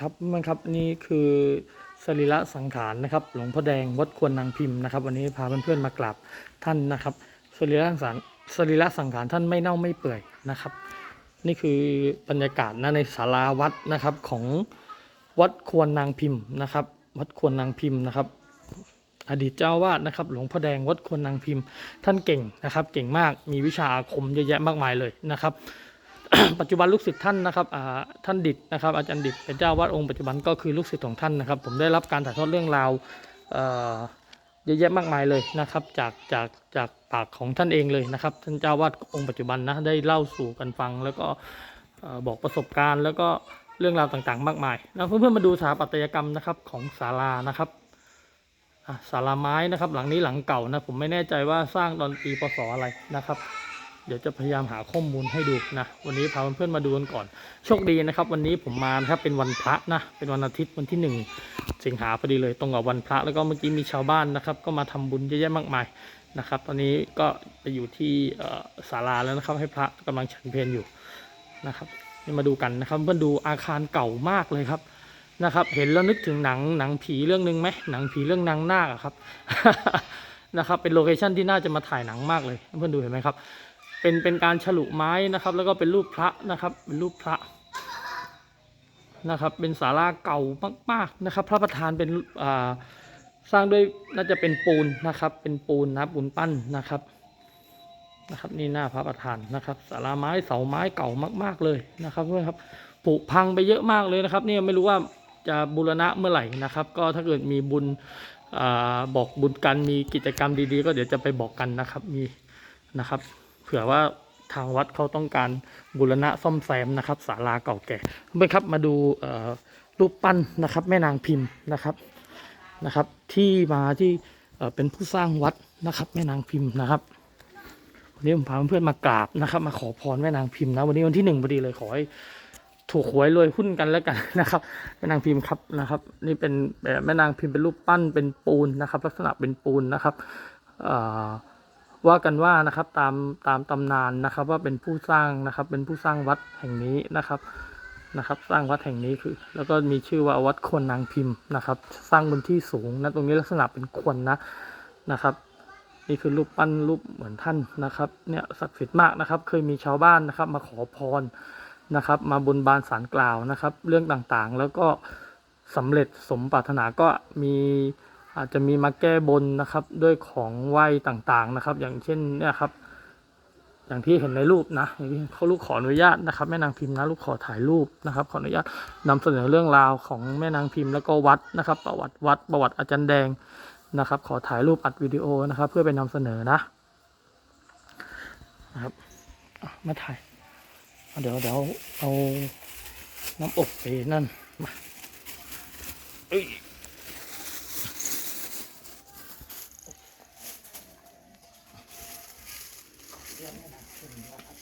ครับมันครับนี่คือสรีระสังขารนะครับ หลวงพ่อแดงวัดควรนางพิมพ์นะครับ วันนี้พาเพื่อนๆมากราบท่านนะครับสรีระสังขารสรีระสังขารท่านไม่เน่าไม่เปื่อยนะครับ นี่คือบรรยากาศนะในศาลาวัดนะครับของวัดควรนางพิมพ์นะครับ วัดควรนางพิมพ์นะครับ อดีตเจ้าวาดนะครับ หลวงพ่อแดงวัดควรนางพิมพ์ ท่านเก่งนะครับ เก่งมากมีวิชาอาคมเยอะแยะมากมายเลยนะครับ ปัจจุบันลูกศิษย์ท่านนะครับท่านดิดนะครับ อาจารย์ดิดเป็นเจ้าวาดองค์ปัจจุบันก็คือลูกศิษย์ของท่านนะครับ ผมได้รับการถ่ายทอดเรื่องราวเยอะแยะมากมายเลยนะครับ จากจากจากปากของท่านเองเลยนะครับ ท่านเจ้าวาดองค์ปัจจุบันนะได้เล่าสู่กันฟัง แล้วก็บอกประสบการณ์ แล้วก็เรื่องราวต่างๆ มากมายแล้วเพื่อนๆมาดูสถาปัตยกรรมนะครับของศาลานะครับศาลาไม้นะครับ หลังนี้หลังเก่านะผมไม่แน่ใจว่าสร้างตอนปีพศอะไรนะครับ เดี๋ยวจะพยายามหาข้อมูลให้ดูนะ วันนี้พาเพื่อนๆมาดูกันก่อน โชคดีนะครับ วันนี้ผมมานะครับเป็นวันพระนะ เป็นวันอาทิตย์วันที่หนึ่งสิงหาพอดีเลยตรงกับวันพระแล้วก็เมื่อกี้มีชาวบ้านนะครับ ก็มาทำบุญเยอะแยะมากมายนะครับ ตอนนี้ก็ไปอยู่ที่ศาลาแล้วนะครับ ให้พระกำลังฉันเพลอยู่นะครับนี่มาดูกันนะครับเพื่อนดูอาคารเก่ามากเลยครับนะครับ เห็นแล้วนึกถึงหนังหนังผีเรื่องหนึ่งไหมหนังผีเรื่องนางนาคครับนะครับเป็นโลเคชั่นที่น่าจะมาถ่ายหนังมากเลยเพื่อนดูเห็นไหมครับ เป็นเป็นการฉลุไม้นะครับ แล้วก็เป็นรูปพระนะครับ เป็นรูปพระนะครับ เป็นศาลาเก่ามากๆนะครับ พระประธานเป็นอ่าสร้างด้วยน่าจะเป็นปูนนะครับ เป็นปูนนะปูนปั้นนะครับนะครับ นี่หน้าพระประธานนะครับศาลาไม้เสาไม้เก่ามาก ๆเลยนะครับเพื่อนครับผุพังไปเยอะมากเลยนะครับ เนี่ยไม่รู้ว่าจะบูรณะเมื่อไหร่นะครับ ก็ถ้าเกิดมีบุญอบอกบุญกันมีกิจกรรมดีๆ ก็เดี๋ยวจะไปบอกกันนะครับมีนะครับ เผื่อว่าทางวัดเขาต้องการบูรณะซ่อมแซมนะครับศาลาเก่าแก่เพื่อนครับมาดูรูปปั้นนะครับ แม่นางพิมพ์นะครับนะครับ ที่มาที่เป็นผู้สร้างวัดนะครับ แม่นางพิมพ์นะครับวันนี้ผมพาเพื่อนมากราบนะครับ มาขอพรแม่นางพิมพ์นะ วันนี้วันที่หนึ่งพอดีเลยขอให้ถูกหวยรวยหุ้นกันแล้วกันนะครับแม่นางพิมพ์ครับนะครับ นี่เป็นแม่นางพิมพ์เป็นรูปปั้นเป็นปูนนะครับ ลักษณะเป็นปูนนะครับอ่อ ว่ากันว่านะครับตามตามตำนานนะครับ ว่าเป็นผู้สร้างนะครับ เป็นผู้สร้างวัดแห่งนี้นะครับนะครับ สร้างวัดแห่งนี้คือ แล้วก็มีชื่อว่าวัดควรนางพิมพ์นะครับ สร้างบนที่สูงนะตรงนี้ลักษณะเป็นควรนะนะครับ นี่คือรูปปั้นรูปเหมือนท่านนะครับเนี่ยศักดิ์สิทธิ์มากนะครับ เคยมีชาวบ้านนะครับ มาขอพรนะครับ มาบนบานสารกล่าวนะครับ เรื่องต่างๆ แล้วก็สำเร็จสมปรารถนาก็มี อาจจะมีมาแก้บนนะครับด้วยของไหว้ต่างๆนะครับ อย่างเช่นเนี่ยครับ อย่างที่เห็นในรูปนะเขาลูกขออนุญาตนะครับ แม่นางพิมพ์นะลูกขอถ่ายรูปนะครับ ขออนุญาตนำเสนอเรื่องราวของแม่นางพิมพ์แล้วก็วัดนะครับ ประวัติวัดประวัติอาจารย์แดงนะครับ ขอถ่ายรูปอัดวิดีโอนะครับ เพื่อไปนำเสนอนะนะครับมาถ่ายเดี๋ยวเดี๋ยวเอาน้ำอบไปนั่นมาเอ้ย เดือนะครับ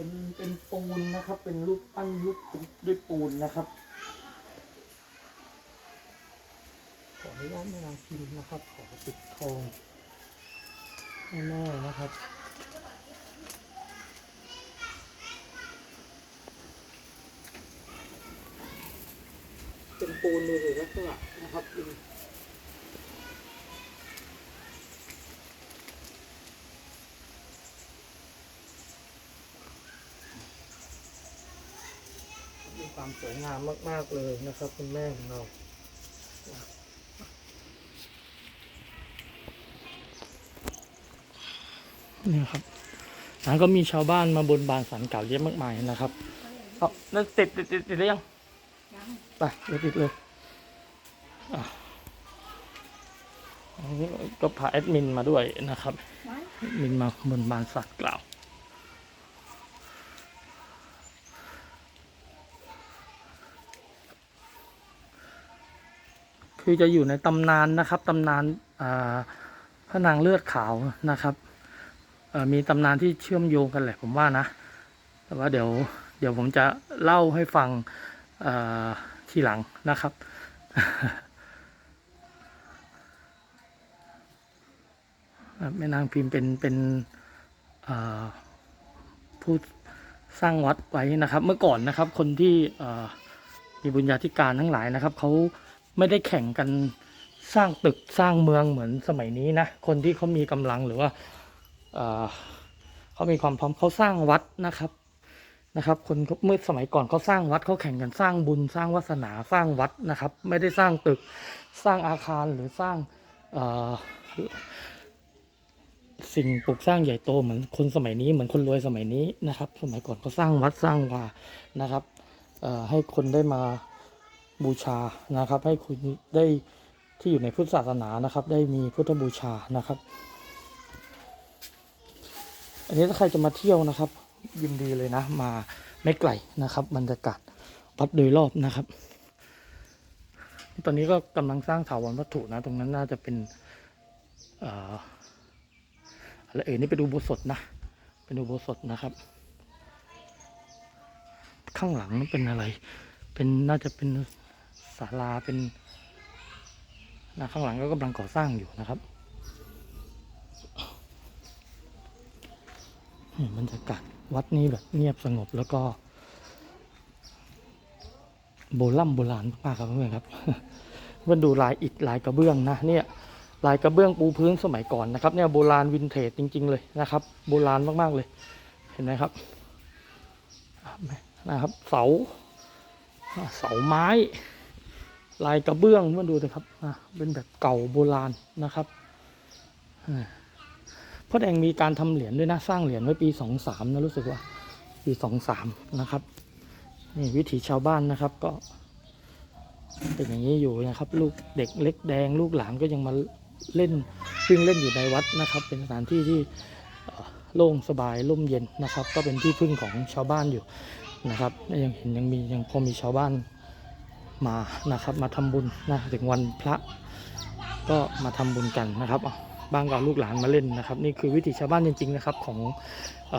เป็นเป็นปูนนะครับ เป็นรูปปั้นรูปด้วยปูนนะครับขออนุญาตแม่นางพิมพ์นะครับ ขอปิดทองให้แม่นะครับเป็นปูนเลยลักษณะนะครับเป็นมี ความสวยงามมาก ๆ เลยนะครับ คุณแม่ของเราเนี่ยครับแล้วก็มีชาวบ้านมาบนบานสันเก่าเยอะมากมายนะครับเอาแล้วติดติดติดติดหรือยังยังไปเดี๋ยวติดเลยอะอันนี้ก็พาแอดมินมาด้วยนะครับไว้แอดมินมาบนบานสักกล่าว น คือจะอยู่ในตำนานนะครับตำนานพระนางเลือดขาวนะครับมีตำนานที่เชื่อมโยงกันแหละผมว่านะ แต่ว่าเดี๋ยวเดี๋ยวผมจะเล่าให้ฟังทีหลังนะครับแม่นางพิมพ์เป็นเป็นผู้สร้างวัดไว้นะครับ เมื่อก่อนนะครับคนที่มีบุญญาธิการทั้งหลายนะครับเขา ไม่ได้แข่งกันสร้างตึกสร้างเมืองเหมือนสมัยนี้นะ คนที่เขามีกำลังหรือว่าเอ่อเขามีความพร้อมเขาสร้างวัดนะครับนะครับ คนเมื่อสมัยก่อนเขาสร้างวัดเขาแข่งกันสร้างบุญสร้างวาสนาสร้างวัดนะครับ ไม่ได้สร้างตึกสร้างอาคารหรือสร้างเอ่อสิ่งปลูกสร้างใหญ่โตเหมือนคนสมัยนี้เหมือนคนรวยสมัยนี้นะครับ สมัยก่อนเขาสร้างวัดสร้างวานะครับให้คนได้มา บูชานะครับ ให้คุณได้ที่อยู่ในพุทธศาสนานะครับ ได้มีพุทธบูชานะครับ อันนี้ถ้าใครจะมาเที่ยวนะครับ ยินดีเลยนะ มาไม่ไกลนะครับ บรรยากาศวัดโดยรอบนะครับ ตอนนี้ก็กำลังสร้างถาวรวัตถุนะ ตรงนั้นน่าจะเป็นเอออะไรเอ่ยนี่เป็นอุโบสถนะ เป็นอุโบสถนะครับ ข้างหลังนั่นเป็นอะไร เป็นน่าจะเป็น ศาลาเป็นนะข้างหลังก็กำลังก่อสร้างอยู่นะครับบรรยากาศวัดนี้แบบเงียบสงบแล้วก็ โบราณโบราณมากๆครับเพื่อนๆครับมันดูลายอิฐลายกระเบื้องนะเนี่ยลายกระเบื้องปูพื้นสมัยก่อนนะครับเนี่ยโบราณวินเทจจริง ๆ เลยนะครับ โบราณมากๆเลย เห็นไหมครับนะครับ เสาเสาไม้ ลายกระเบื้องมาดูนะครับอะเป็นแบบเก่าโบราณนะครับพ่อแดงมีการทำเหรียญด้วยนะสร้างเหรียญไว้ปีสองสามนะรู้สึกว่า ปีสองสามนะครับนี่วิถีชาวบ้านนะครับก็เป็นอย่างนี้อยู่นะครับ ลูกเด็กเล็กแดง ลูกหลานก็ยังมาเล่นวิ่งเล่นอยู่ในวัดนะครับ เป็นสถานที่ที่โล่งสบายร่มเย็นนะครับ ก็เป็นที่พึ่งของชาวบ้านอยู่นะครับยังเห็นยังมียังพอมีชาวบ้าน มานะครับ มาทำบุญนะถึงวันพระก็มาทำบุญกันนะครับบ้างก็เอาลูกหลานมาเล่นนะครับ นี่คือวิถีชาวบ้านจริง ๆ นะครับของอ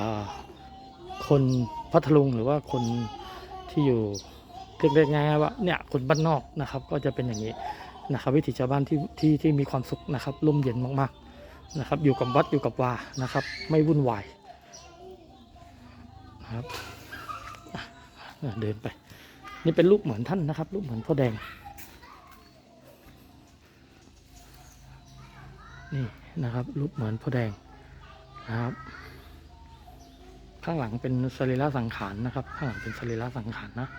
คนพัทลุงหรือว่าคนที่อยู่เรียกๆง่ายๆว่าเนี่ยคนบ้านนอกนะครับ ก็จะเป็นอย่างนี้นะครับวิถีชาวบ้านที่ที่ที่มีความสุขนะครับร่มเย็นมากๆนะครับ อยู่กับวัดอยู่กับวานะครับ ไม่วุ่นวายนะครับเดินไป นี่เป็นรูปเหมือนท่านนะครับ รูปเหมือนพ่อแดง นี่นะครับ รูปเหมือนพ่อแดงนะครับ ข้างหลังเป็นสรีระสังขารนะครับ ข้างหลังเป็นสรีระสังขารนะ